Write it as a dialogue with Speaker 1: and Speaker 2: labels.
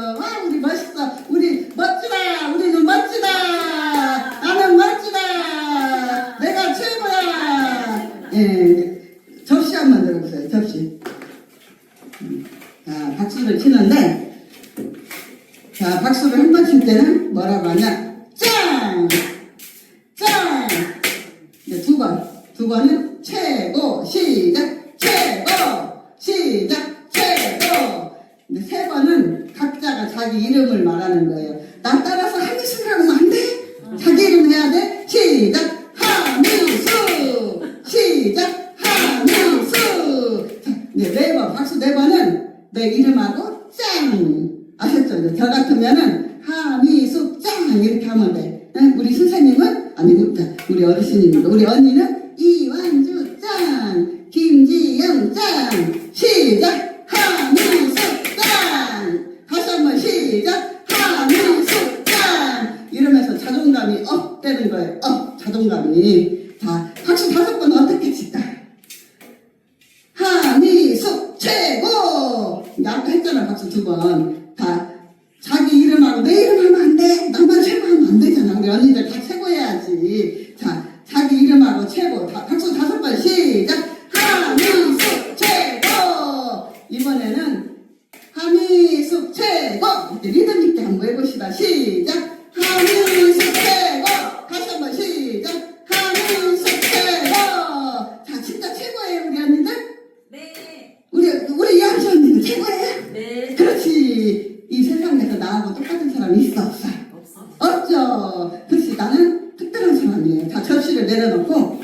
Speaker 1: 아, 우리 멋있어. 우리 멋지다. 우리는 멋지다. 나는 멋지다. 내가 최고야. 예, 접시 한 번 들어보세요. 접시. 자, 박수를 치는데, 자, 박수를 한 번 칠 때는 뭐라고 하냐? 짱! 짱! 이제 두 번. 두 번은 최고, 시작! 최고! 시작! 최고! 근데 세 번은 각자가 자기 이름을 말하는 거예요. 나 따라서 한미숙을 하면 안 돼? 자기 이름 해야 돼? 시작, 하미수! 시작, 하미수! 자, 네 번, 박수 네 번은 내 이름하고 짱! 아셨죠? 이제 저 같으면은 하미숙 짱! 이렇게 하면 돼. 응? 우리 선생님은? 아니, 우리 어르신입니다. 우리 언니는 이완주 짱! 김지영 짱! 시작! 하미숙 짱! 다시 한번 시작! 하미숙 짱! 이러면서 자존감이 업 되는 거예요. 업! 자존감이. 자, 박수 다섯 번 어떻게 칠까? 하미숙 최고! 이제 아까 했잖아, 박수 두 번. 다 자기 이름하고 내 이름 하면 안 돼. 나만 최고 하면 안 되잖아. 우리 언니들 다 최고 해야지. 자, 자기 이름하고 최고. 다, 박수 다섯 번 시작! 하미숙 최고! 이번에는 하미숙 최고! 이렇게 리듬 있게 한번. 시작! 하미숙 최고! 다시 한번 시작! 하미숙 최고! 자, 진짜 최고예요, 우리 언니들?
Speaker 2: 네.
Speaker 1: 우리, 우리 이한주 언니는 최고예요?
Speaker 2: 네.
Speaker 1: 그렇지. 이 세상에서 나하고 똑같은 사람이 있어, 없어?
Speaker 2: 없어.
Speaker 1: 없죠. 그렇지. 나는 특별한 사람이에요. 자, 접시를 내려놓고,